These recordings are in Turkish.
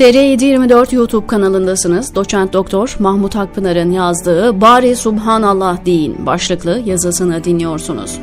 TR724 YouTube kanalındasınız. Doçent Doktor Mahmut Akpınar'ın yazdığı Bari Subhanallah deyin başlıklı yazısını dinliyorsunuz.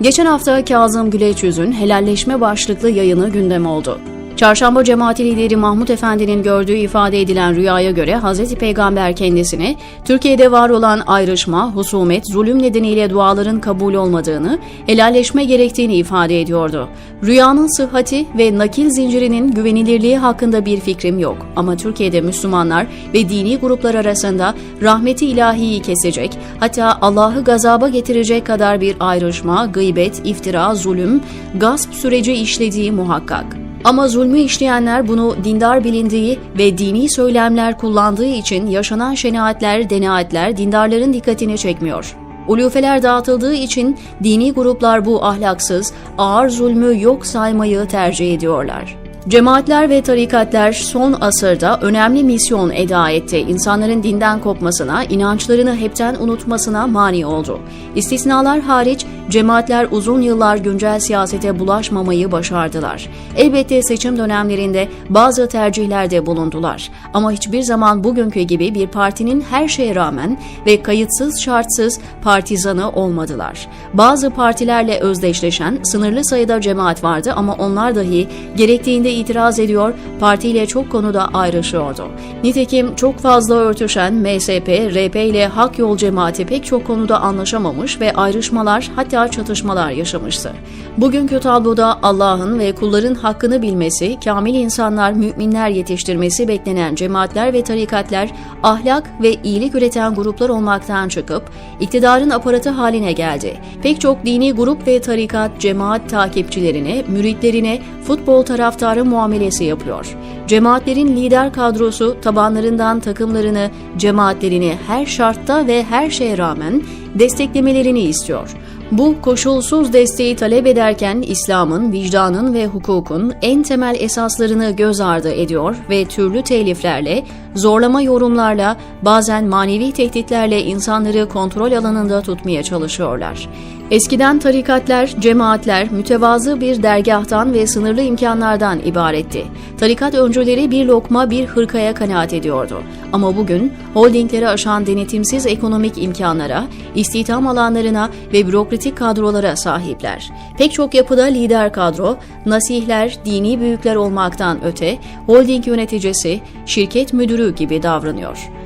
Geçen hafta Kazım Güleç Yüz'ün helalleşme başlıklı yayını gündem oldu. Çarşamba cemaati lideri Mahmut Efendi'nin gördüğü ifade edilen rüyaya göre Hz. Peygamber kendisine Türkiye'de var olan ayrışma, husumet, zulüm nedeniyle duaların kabul olmadığını, helalleşme gerektiğini ifade ediyordu. Rüyanın sıhhati ve nakil zincirinin güvenilirliği hakkında bir fikrim yok ama Türkiye'de Müslümanlar ve dini gruplar arasında rahmeti ilahiyi kesecek, hatta Allah'ı gazaba getirecek kadar bir ayrışma, gıybet, iftira, zulüm, gasp süreci işlediği muhakkak. Ama zulmü işleyenler bunu dindar bilindiği ve dini söylemler kullandığı için yaşanan şenaatler, denaatler dindarların dikkatini çekmiyor. Ulufeler dağıtıldığı için dini gruplar bu ahlaksız, ağır zulmü yok saymayı tercih ediyorlar. Cemaatler ve tarikatlar son asırda önemli misyon eda etti. İnsanların dinden kopmasına, inançlarını hepten unutmasına mani oldu. İstisnalar hariç cemaatler uzun yıllar güncel siyasete bulaşmamayı başardılar. Elbette seçim dönemlerinde bazı tercihlerde bulundular. Ama hiçbir zaman bugünkü gibi bir partinin her şeye rağmen ve kayıtsız şartsız partizanı olmadılar. Bazı partilerle özdeşleşen sınırlı sayıda cemaat vardı ama onlar dahi gerektiğinde itiraz ediyor, partiyle çok konuda ayrışıyordu. Nitekim çok fazla örtüşen MSP, RP ile Hak Yol cemaati pek çok konuda anlaşamamış ve ayrışmalar hatta çatışmalar yaşamıştı. Bugünkü tabloda Allah'ın ve kulların hakkını bilmesi, kamil insanlar, müminler yetiştirmesi beklenen cemaatler ve tarikatler ahlak ve iyilik üreten gruplar olmaktan çıkıp iktidarın aparatı haline geldi. Pek çok dini grup ve tarikat cemaat takipçilerine, müritlerine futbol taraftarı muamelesi yapıyor. Cemaatlerin lider kadrosu tabanlarından takımlarını, cemaatlerini her şartta ve her şeye rağmen desteklemelerini istiyor. Bu koşulsuz desteği talep ederken İslam'ın, vicdanın ve hukukun en temel esaslarını göz ardı ediyor ve türlü teliflerle, zorlama yorumlarla, bazen manevi tehditlerle insanları kontrol alanında tutmaya çalışıyorlar. Eskiden tarikatlar, cemaatler mütevazı bir dergahtan ve sınırlı imkanlardan ibaretti. Tarikat öncüleri bir lokma bir hırkaya kanaat ediyordu. Ama bugün holdingleri aşan denetimsiz ekonomik imkanlara, istihdam alanlarına ve bürokratik kadrolara sahipler. Pek çok yapıda lider kadro, nasihler, dini büyükler olmaktan öte, holding yöneticisi, şirket müdürü gibi davranıyor.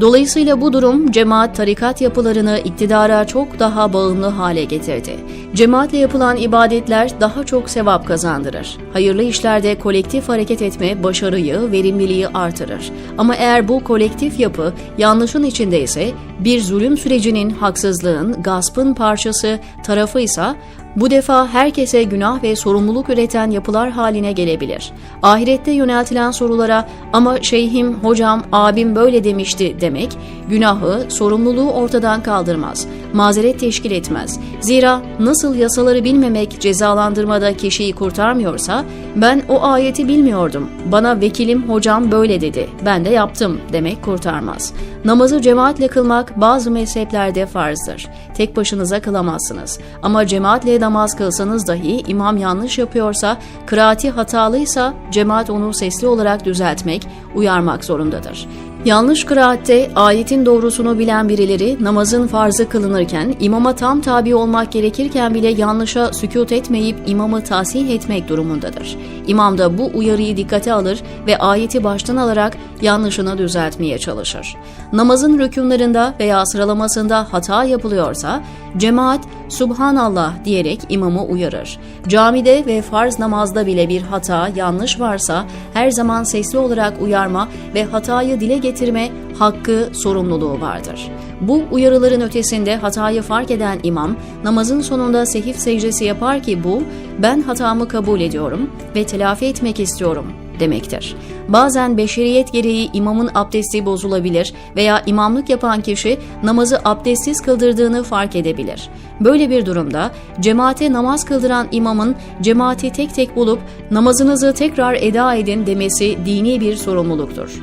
Dolayısıyla bu durum cemaat tarikat yapılarını iktidara çok daha bağımlı hale getirdi. Cemaatle yapılan ibadetler daha çok sevap kazandırır. Hayırlı işlerde kolektif hareket etme başarıyı, verimliliği artırır. Ama eğer bu kolektif yapı yanlışın içindeyse bir zulüm sürecinin, haksızlığın, gaspın parçası, tarafıysa bu defa herkese günah ve sorumluluk üreten yapılar haline gelebilir. Ahirette yöneltilen sorulara ama şeyhim, hocam, abim böyle demişti demek, günahı, sorumluluğu ortadan kaldırmaz, mazeret teşkil etmez. Zira nasıl yasaları bilmemek cezalandırmada kişiyi kurtarmıyorsa, ben o ayeti bilmiyordum, bana vekilim hocam böyle dedi, ben de yaptım demek kurtarmaz. Namazı cemaatle kılmak bazı mezheplerde farzdır. Tek başınıza kılamazsınız. Ama cemaatle namaz kılsanız dahi imam yanlış yapıyorsa, kıraati hatalıysa cemaat onu sesli olarak düzeltmek, uyarmak zorundadır. Yanlış kıraatte ayetin doğrusunu bilen birileri namazın farzı kılınırken imama tam tabi olmak gerekirken bile yanlışa sükut etmeyip imamı tasih etmek durumundadır. İmam da bu uyarıyı dikkate alır ve ayeti baştan alarak yanlışını düzeltmeye çalışır. Namazın rükunlarında veya sıralamasında hata yapılıyorsa cemaat Subhanallah diyerek imamı uyarır. Camide ve farz namazda bile bir hata, yanlış varsa her zaman sesli olarak uyarma ve hatayı dile getirme hakkı, sorumluluğu vardır. Bu uyarıların ötesinde hatayı fark eden imam namazın sonunda sehif secdesi yapar ki bu ben hatamı kabul ediyorum ve telafi etmek istiyorum demektir. Bazen beşeriyet gereği imamın abdesti bozulabilir veya imamlık yapan kişi namazı abdestsiz kıldırdığını fark edebilir. Böyle bir durumda cemaate namaz kıldıran imamın cemaati tek tek bulup namazınızı tekrar eda edin demesi dini bir sorumluluktur.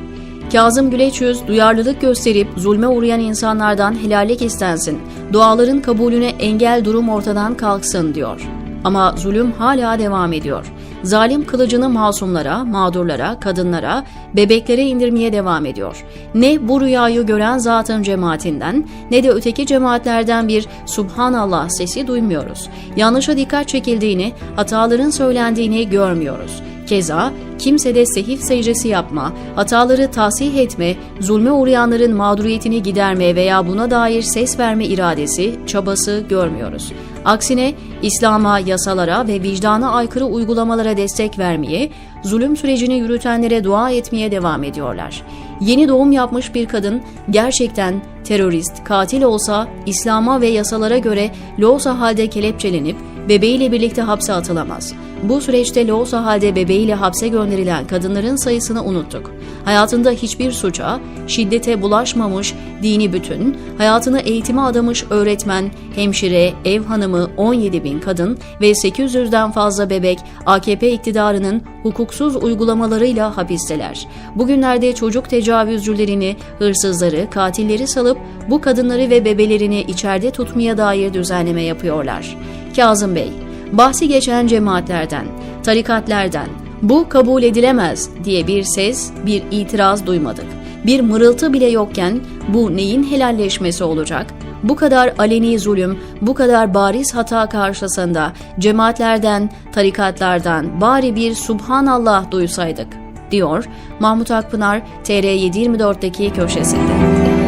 Kazım Güleç Yüz, duyarlılık gösterip zulme uğrayan insanlardan helallik istensin, duaların kabulüne engel durum ortadan kalksın diyor. Ama zulüm hala devam ediyor. Zalim kılıcını masumlara, mağdurlara, kadınlara, bebeklere indirmeye devam ediyor. Ne bu rüyayı gören zatın cemaatinden ne de öteki cemaatlerden bir Subhanallah sesi duymuyoruz. Yanlışa dikkat çekildiğini, hataların söylendiğini görmüyoruz. Keza kimsede sehif secdesi yapma, hataları tahsih etme, zulme uğrayanların mağduriyetini giderme veya buna dair ses verme iradesi, çabası görmüyoruz. Aksine İslam'a, yasalara ve vicdana aykırı uygulamalara destek vermeye, zulüm sürecini yürütenlere dua etmeye devam ediyorlar. Yeni doğum yapmış bir kadın gerçekten terörist, katil olsa İslam'a ve yasalara göre loğusa halde kelepçelenip bebeğiyle birlikte hapse atılamaz. Bu süreçte loğusa halde bebeğiyle hapse gönderilen kadınların sayısını unuttuk. Hayatında hiçbir suça, şiddete bulaşmamış, dini bütün, hayatını eğitime adamış öğretmen, hemşire, ev hanımı 17 bin kadın ve 800'den fazla bebek AKP iktidarının hukuksuz uygulamalarıyla hapisteler. Bugünlerde çocuk tecavüzcülerini, hırsızları, katilleri salıp bu kadınları ve bebelerini içeride tutmaya dair düzenleme yapıyorlar. Kazım Bey, bahsi geçen cemaatlerden, tarikatlerden bu kabul edilemez diye bir ses, bir itiraz duymadık. Bir mırıltı bile yokken bu neyin helalleşmesi olacak? Bu kadar aleni zulüm, bu kadar bariz hata karşısında cemaatlerden, tarikatlardan bari bir Subhanallah duysaydık, diyor Mahmut Akpınar TR724'deki köşesinde.